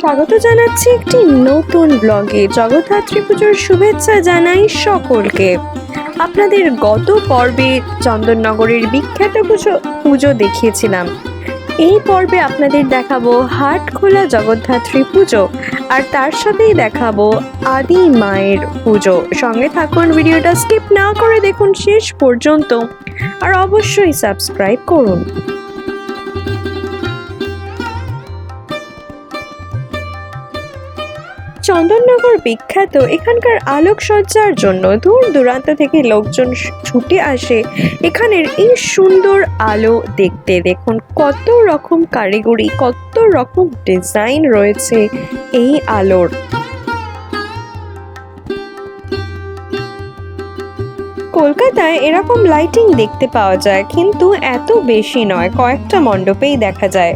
স্বাগত জানাচ্ছি একটি নতুন ব্লগে। জগদ্ধাত্রী পুজোর শুভেচ্ছা জানাই সকলকে। আপনাদের গত পর্বে চন্দননগরের বিখ্যাত পুজো পুজো দেখিয়েছিলাম। এই পর্বে আপনাদের দেখাবো হাট খোলা জগদ্ধাত্রী পুজো, আর তার সাথেই দেখাবো আদি মায়ের পুজো। সঙ্গে থাকুন, ভিডিওটা স্কিপ না করে দেখুন শেষ পর্যন্ত, আর অবশ্যই সাবস্ক্রাইব করুন। চন্দননগর বিখ্যাত এখানকার আলোকসজ্জার জন্য দূর দূরান্ত থেকে লোকজন ছুটে আসে এখানের এই সুন্দর আলো দেখতে। দেখুন কত রকম কারিগরি, কত রকম ডিজাইন রয়েছে এই আলোর। কলকাতায় এরকম লাইটিং দেখতে পাওয়া যায়, কিন্তু এত বেশি নয়, কয়েকটা মণ্ডপেই দেখা যায়।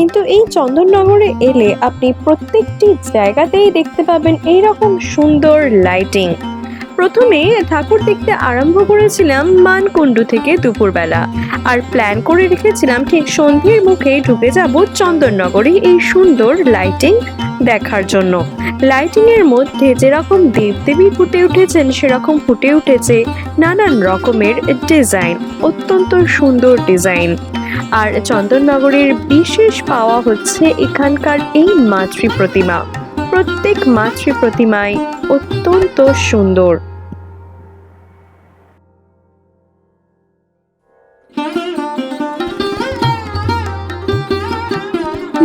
কিন্তু এই চন্দননগরে এলে আপনি প্রত্যেকটি জায়গাতেই দেখতে পাবেন এইরকম সুন্দর লাইটিং প্রথমে ঠাকুর দেখতে আরম্ভ করেছিলাম মানকুণ্ডু থেকে দুপুরবেলা। আর প্ল্যান করে রেখেছিলাম ঠিক সন্ধ্যের মুখে ঢুকে যাব চন্দননগরে এই সুন্দর লাইটিং দেখার জন্য। লাইটিং এর মধ্যে যেরকম দেবদেবী ফুটে উঠেছেন, সেরকম ফুটে উঠেছে নানান রকমের ডিজাইন অত্যন্ত সুন্দর ডিজাইন আর চন্দননগরের বিশেষ পাওয়া হচ্ছে এখানকার এই মাতৃ প্রতিমা। প্রত্যেক মাতৃ প্রতিমায় অত্যন্ত সুন্দর।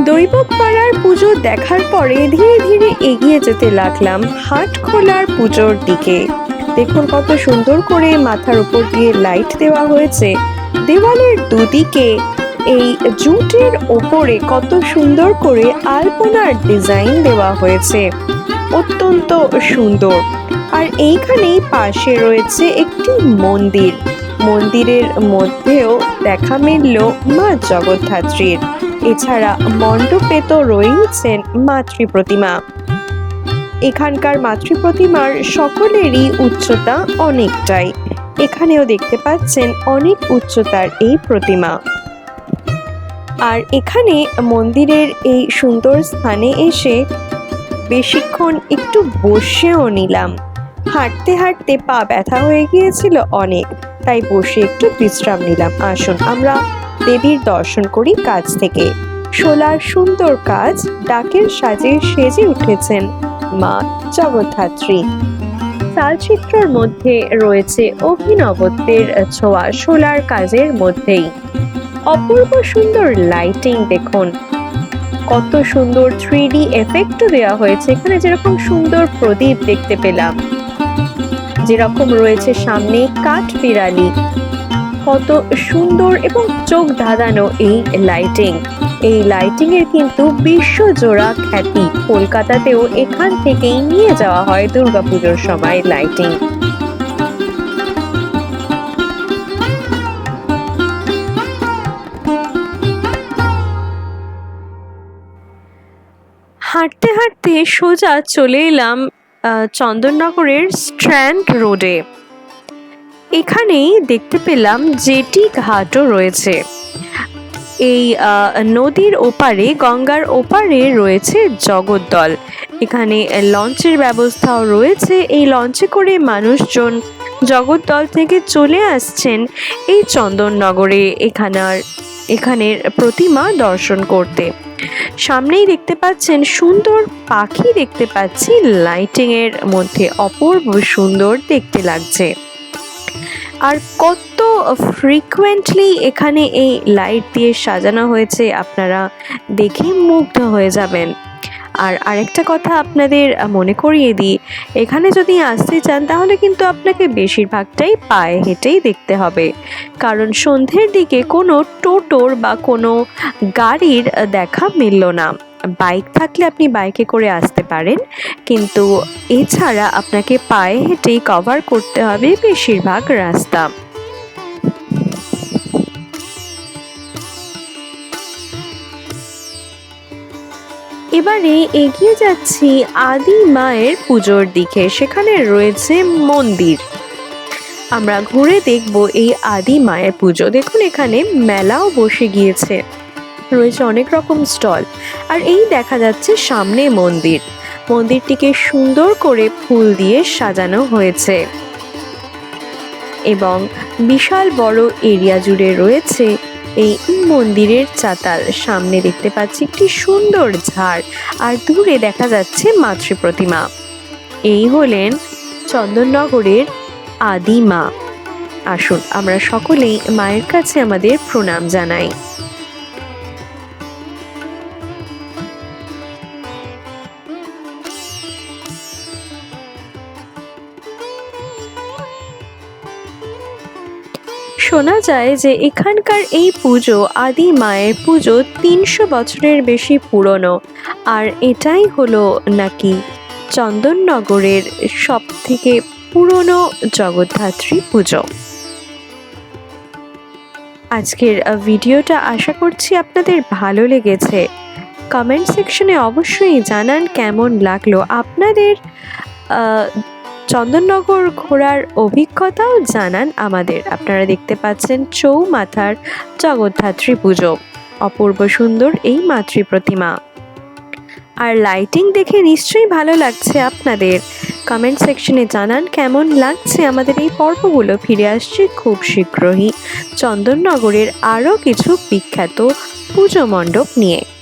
দৈবক পাড়ার পুজো দেখার পরে ধীরে ধীরে এগিয়ে যেতে লাগলাম হাট খোলার পুজোর দিকে। দেখুন কত সুন্দর করে মাথার উপর দিয়ে লাইট দেওয়া হয়েছে। দেওয়ালের দুদিকে এই জুটের ওপরে কত সুন্দর করে আলপনার ডিজাইন দেওয়া হয়েছে। অত্যন্ত সুন্দর। আর এইখানেই পাশে রয়েছে একটি মন্দির। মন্দিরের মধ্যেও দেখা মিলল মা জগদ্ধাত্রীর। এছাড়া মণ্ডপে তো রয়েছেন মাতৃ প্রতিমা। এখানকার মাতৃ প্রতিমার সকলেরই উচ্চতা অনেকটাই। এখানেও দেখতে পাচ্ছেন অনেক উচ্চতার এই প্রতিমা। আর এখানে মন্দিরের এই সুন্দর স্থানে এসে বেশিক্ষণ একটু বসেও নিলাম। হাঁটতে হাঁটতে পা ব্যথা হয়ে গিয়েছিল অনেক, তাই বসে একটু বিশ্রাম নিলাম। আসুন, আমরা দেবীর দর্শন করি কাছ থেকে। শোলার সুন্দর কাজ ডাকের সাজে সেজে উঠেছেন মা জগদ্ধাত্রী। চালচিত্রর মধ্যে রয়েছে অভিনবত্বের ছোঁয়া শোলার কাজের মধ্যেই। অপূর্ব সুন্দর লাইটিং দেখুন। কত সুন্দর থ্রি ডি এফেক্টও দেওয়া হয়েছে। এখানে যেরকম সুন্দর প্রদীপ দেখতে পেলাম। যেরকম রয়েছে সামনে কাঠ বিড়ালি। কত সুন্দর এবং চোখ ধাঁধানো এই লাইটিং এই লাইটিং এর কিন্তু বিশ্বজোড়া খ্যাতি। কলকাতাতেও এখান থেকেই নিয়ে যাওয়া হয় দুর্গাপুজোর সময় লাইটিং হাঁটতে হাঁটতে সোজা চলে এলাম চন্দননগরের স্ট্র্যান্ড রোডে। এখানেই দেখতে পেলাম জেটি ঘাটও রয়েছে। এই নদীর ওপারে, গঙ্গার ওপারে রয়েছে জগদ্দল। এখানে লঞ্চের ব্যবস্থাও রয়েছে। এই লঞ্চে করে মানুষজন জগদ্দল থেকে চলে আসছেন এই চন্দননগরে এখানার, এখানের প্রতিমা দর্শন করতে। সামনেই দেখতে পাচ্ছেন সুন্দর পাখি দেখতে পাচ্ছি। লাইটিং এর মধ্যে অপূর্ব সুন্দর দেখতে লাগছে। আর কত ফ্রিকুয়েন্টলি এখানে এই লাইট দিয়ে সাজানো হয়েছে আপনারা দেখে মুগ্ধ হয়ে যাবেন। আর আরেকটা কথা আপনাদের মনে করিয়ে দিই, এখানে যদি আসতে চান তাহলে কিন্তু আপনাকে বেশিরভাগটাই পায়ে হেঁটেই দেখতে হবে। কারণ সন্ধ্যের দিকে কোনো টোটোর বা কোনো গাড়ির দেখা মিলল না। বাইক থাকলে আপনি বাইকে করে আসতে পারেন, কিন্তু এছাড়া আপনাকে পায়ে হেঁটেই কভার করতে হবে বেশিরভাগ রাস্তা। এবারে এগিয়ে যাচ্ছি আদি মায়ের পুজোর দিকে, সেখানে রয়েছে মন্দির। আমরা ঘুরে দেখব এই আদি মায়ের পুজো। দেখুন, এখানে মেলাও বসে গিয়েছে। রয়েছে অনেক রকম স্টল। আর এই দেখা যাচ্ছে সামনে মন্দির। মন্দিরটিকে সুন্দর করে ফুল দিয়ে সাজানো হয়েছে। এবং বিশাল বড় এরিয়া জুড়ে রয়েছে এই মন্দিরের চাতাল। সামনে দেখতে পাচ্ছি একটি সুন্দর ঝাড়। আর দূরে দেখা যাচ্ছে মাতৃ প্রতিমা। এই হলেন চন্দননগরের আদি মা। আসুন, আমরা সকলেই মায়ের কাছে আমাদের প্রণাম জানাই। শোনা যায় যে এখানকার এই পুজো আদি মায়ের পুজো তিনশো বছরের বেশি পুরনো, আর এটাই হলো নাকি চন্দননগরের সব থেকে পুরনো জগদ্ধাত্রী পুজো। আজকের ভিডিওটা আশা করছি আপনাদের ভালো লেগেছে। কমেন্ট সেকশনে অবশ্যই জানান কেমন লাগল আপনাদের চন্দননগর ঘোরার অভিজ্ঞতাও জানান আমাদের। আপনারা দেখতে পাচ্ছেন চৌমাথার জগদ্ধাত্রী পুজো। অপূর্ব সুন্দর এই মাতৃ প্রতিমা। আর লাইটিং দেখে নিশ্চয়ই ভালো লাগছে আপনাদের। কমেন্ট সেকশনে জানান কেমন লাগছে আমাদের এই পর্বগুলো। ফিরে আসছে খুব শীঘ্রই। চন্দননগরের আরও কিছু বিখ্যাত পুজো মণ্ডপ নিয়ে।